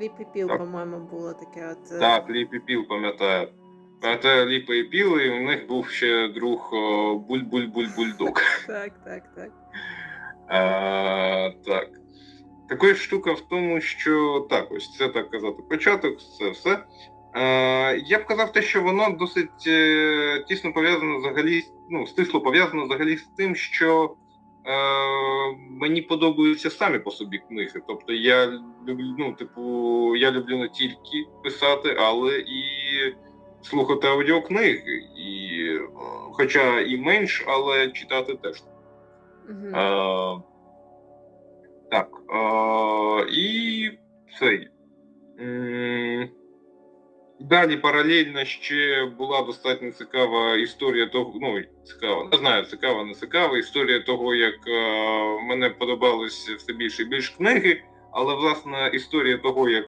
Ліп і піл, Так. по-моєму, було таке от. е, Так, Ліп і Піл, пам'ятаю. Пам'ятаю Ліпа і Піл, і у них був ще друг Буль-Буль-Буль-Бульдог. Так, так, так. А, так. Така штука в тому, що так, ось це так казати початок, це все. А, я б казав те, що воно досить е, тісно пов'язано взагалі, ну, стисло пов'язано взагалі з тим, що е, мені подобаються самі по собі книги. Тобто я люблю, ну, типу, я люблю не тільки писати, але і слухати аудіокниги. І, е, хоча і менш, але читати теж. Мгм. Е, так. Е, і цей. Далі паралельно ще була достатньо цікава історія того, ну цікава, не знаю, цікава, не цікава історія того, як е, мене подобалися все більше і більше книги, але власне історія того, як